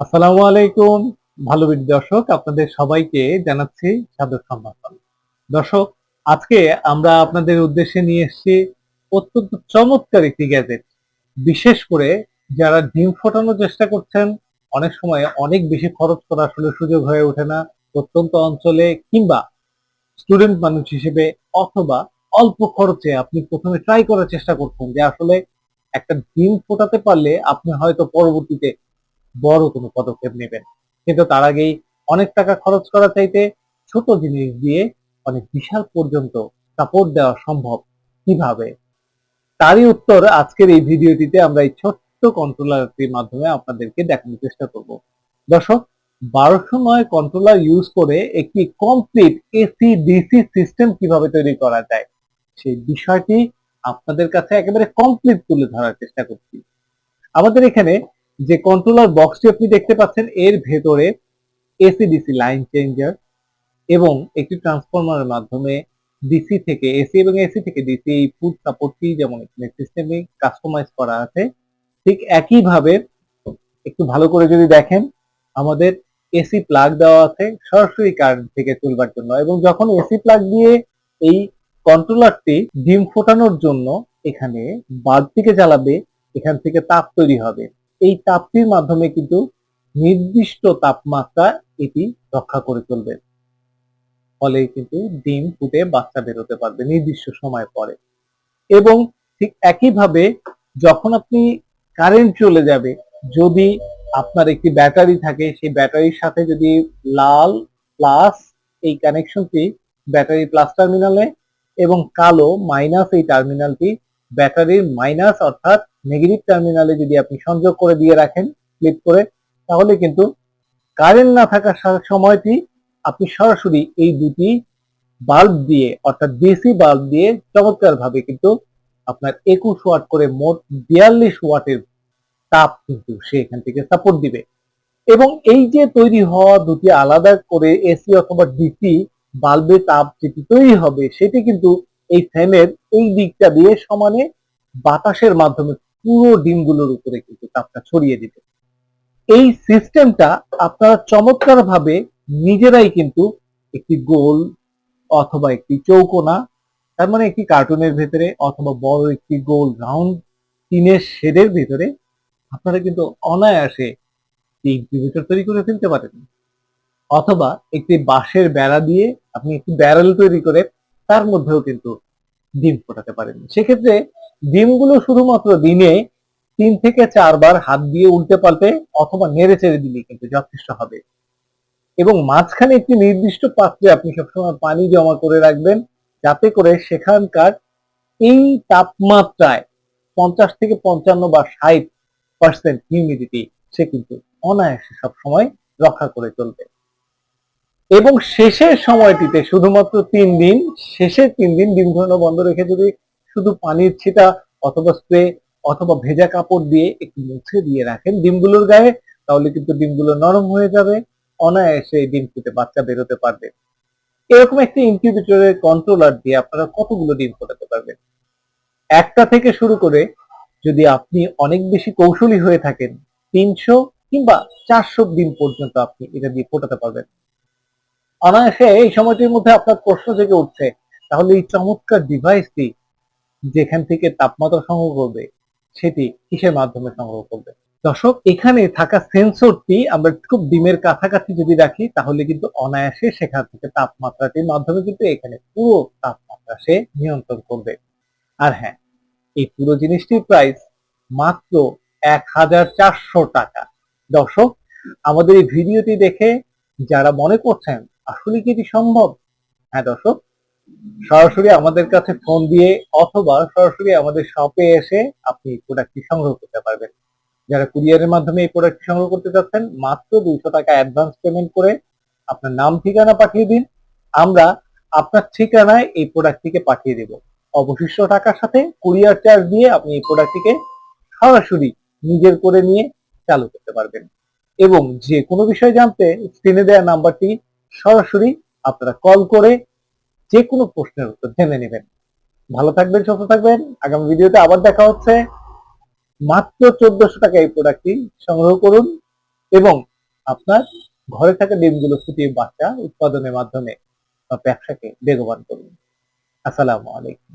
আসসালামু আলাইকুম ভালো দর্শক, আপনাদের সবাইকে জানাচ্ছি সাদর সম্ভাষণ। দর্শক, আজকে আমরা আপনাদের উদ্দেশ্যে নিয়ে এসেছি অত্যন্ত চমৎকার একটি গ্যাজেট। বিশেষ করে যারা ডিম ফোটানোর চেষ্টা করছেন, অনেক সময় অনেক বেশি খরচ করা আসলে সুযোগ হয়ে ওঠে না। প্রত্যন্ত অঞ্চলে কিংবা স্টুডেন্ট মানুষ হিসেবে অথবা অল্প খরচে আপনি প্রথমে ট্রাই করার চেষ্টা করছেন যে আসলে একটা ডিম ফোটাতে পারলে আপনি হয়তো পরবর্তীতে বড় কোনো পদক্ষেপ নেবেন। কিন্তু তার আগেই অনেক টাকা খরচ করা চাইতে ছোট জিনিস দিয়ে অনেক বিশাল পর্যন্ত সাপোর্ট দেওয়া সম্ভব কীভাবে? তারই উত্তর আজকের এই ভিডিওটিতে আমরা এই ছোট্ট কন্ট্রোলারটির মাধ্যমে আপনাদেরকে দেখানোর চেষ্টা করব। দর্শক, বারোশো নয় কন্ট্রোলার ইউজ করে একটি কমপ্লিট এসি ডিসি সিস্টেম কীভাবে তৈরি করা যায়, সেই বিষয়টি আপনাদের কাছে একেবারে কমপ্লিট তুলে ধরার চেষ্টা করছি। আমাদের এখানে যে কন্ট্রোলার বক্সটি আপনি দেখতে পাচ্ছেন, এর ভেতরে এসি ডিসি লাইন চেঞ্জার এবং একটি ট্রান্সফরমারের মাধ্যমে ডিসি থেকে এসি এবং এসি থেকে ডিসি এই ফুড সাপোর্টটি যেমন এখানে সিস্টেমে কাস্টমাইজ করা আছে, ঠিক একইভাবে একটু ভালো করে যদি দেখেন, আমাদের এসি প্লাগ দেওয়া আছে সরাসরি কারেন্ট থেকে চলবার জন্য এবং যখন এসি প্লাগ দিয়ে এই কন্ট্রোলারটি ডিম ফোটানোর জন্য এখানে বাল্বটিকে জ্বালাবে, এখান থেকে তাপ তৈরি হবে। এই তাপটির মাধ্যমে কিন্তু নির্দিষ্ট তাপমাত্রা এটি রক্ষা করে চলবে ফলে কিন্তু ডিম ফুটে বাচ্চা বেরোতে পারবে নির্দিষ্ট সময় পরে। এবং ঠিক একইভাবে যখন আপনি কারেন্ট চলে যাবে, যদি আপনার একটি ব্যাটারি থাকে, সেই ব্যাটারির সাথে যদি লাল প্লাস এই কানেকশনটি ব্যাটারি প্লাস টার্মিনালে এবং কালো মাইনাস এই টার্মিনালটি ব্যাটারির মাইনাস অর্থাৎ নেগেটিভ টার্মিনালে যদি আপনি সংযোগ করে দিয়ে রাখেন ক্লিক করে, তাহলে কিন্তু কারেন্ট না থাকার সময়টি আপনি সরাসরি এই দুটি বাল্ব দিয়ে, অর্থাৎ ডিসি বাল্ব দিয়ে চমৎকার ভাবে কিন্তু আপনার একুশ ওয়াট করে মোট বিয়াল্লিশ ওয়াটের তাপ কিন্তু সে এখান থেকে সাপোর্ট দিবে। এবং এই যে তৈরি হওয়া দুটি আলাদা করে এসি অথবা ডিসি বাল্বের তাপ যেটি তৈরি হবে, সেটি কিন্তু এই ফ্যানের এই দিকটা দিয়ে সমানে বাতাসের মাধ্যমে পুরো ডিমগুলোর উপরে কিন্তু তাপটা ছড়িয়ে দিবে। এই সিস্টেমটা আপনারা চমৎকার ভাবে নিজেরাই কিন্তু একটি গোল অথবা একটি চৌকোনা, তার মানে একটি কার্টুনের ভেতরে অথবা বড় একটি গোল রাউন্ড টিনের শেডের ভেতরে আপনারা কিন্তু অনায়াসে ইনকিউবেটর তৈরি করে ফেলতে পারেন। অথবা একটি বাঁশের বেড়া দিয়ে আপনি একটি ব্যারেল তৈরি করে তার মধ্যেও কিন্তু ডিম ফোটাতে পারেন। সেক্ষেত্রে ডিমগুলো শুধুমাত্র দিনে তিন থেকে চারবার হাত দিয়ে উল্টে পাল্টে অথবা নেড়ে চেড়ে দিলে কিন্তু যথেষ্ট হবে। এবং মাঝখানে একটি নির্দিষ্ট পাত্রে আপনি সবসময় পানি জমা করে রাখবেন যাতে করে সেখানকার এই তাপমাত্রায় পঞ্চাশ থেকে পঞ্চান্ন বা ষাট পার্সেন্ট হিউমিডিটি সে কিন্তু অনায়াসে সবসময় রক্ষা করে চলবে। এবং শেষের সময়টিতে শুধুমাত্র তিন দিন, শেষের তিন দিন ডিম ঘোরানো বন্ধ রেখে যদি শুধু পানির ছিটা অথবা স্প্রে অথবা ভেজা কাপড় দিয়ে একটু মুছে দিয়ে রাখেন ডিমগুলোর গায়ে, তাহলে কিন্তু ডিমগুলো নরম হয়ে যাবে, অনায়াসে ডিম ফুটে বাচ্চা বেরোতে পারবে। এরকম একটি ইনকিউবেটরের কন্ট্রোলার দিয়ে আপনারা কতগুলো ডিম ফোটাতে পারবেন? একটা থেকে শুরু করে যদি আপনি অনেক বেশি কৌশলী হয়ে থাকেন, তিনশো কিংবা চারশো ডিম পর্যন্ত আপনি এটা দিয়ে ফোটাতে পারবেন। অনায়াসে এই সময়টির মধ্যে আপনার প্রশ্ন জেগে উঠছে, তাহলে এই চমৎকার ডিভাইসটি যেখান থেকে তাপমাত্রা সংগ্রহ করবে, সেটি কিসের মাধ্যমে সংগ্রহ করবে? দর্শক, এখানে থাকা সেন্সরটি আমরা খুব ডিমের কাছাকাছি যদি রাখি, তাহলে কিন্তু অনায়াসে সেখান থেকে তাপমাত্রাটির মাধ্যমে কিন্তু এখানে পুরো তাপমাত্রা সে নিয়ন্ত্রণ করবে। আর হ্যাঁ এই পুরো জিনিসটির প্রাইস মাত্র এক হাজার চারশো টাকা। দর্শক, আমাদের এই ভিডিওটি দেখে যারা মনে করছেন, আসলে কি এটি সম্ভব? হ্যাঁ দর্শক সরাসরি আমাদের কাছে ফোন দিয়ে অথবা সরাসরি আমাদের শপে এসে আপনি প্রোডাক্টটি সংগ্রহ করতে পারবেন। যারা কুরিয়ারের মাধ্যমে এই প্রোডাক্টটি সংগ্রহ করতে চাচ্ছেন মাত্র দুইশো টাকা অ্যাডভান্স পেমেন্ট করে আপনার নাম, ঠিকানা পাঠিয়ে দিন। আমরা আপনার ঠিকানায় এই প্রোডাক্টটিকে পাঠিয়ে দেব। অবশিষ্ট টাকার সাথে কুরিয়ার চার্জ দিয়ে আপনি এই প্রোডাক্টটিকে সরাসরি নিজের করে নিয়ে চালু করতে পারবেন। এবং যে কোনো বিষয় জানতে স্ক্রিনে দেওয়া নাম্বারটি সরাসরি আপনারা কল করে যে কোনো প্রশ্নের উত্তর জেনে নেবেন। ভালো থাকবেন, সুস্থ থাকবেন। আগামী ভিডিওতে আবার দেখা হচ্ছে। মাত্র চোদ্দশো টাকা এই প্রোডাক্টটি সংগ্রহ করুন এবং আপনার ঘরে থাকা ডিমগুলো ফুটিয়ে বাচ্চা উৎপাদনের মাধ্যমে ব্যবসাকে বেগবান করুন। আসসালামু আলাইকুম।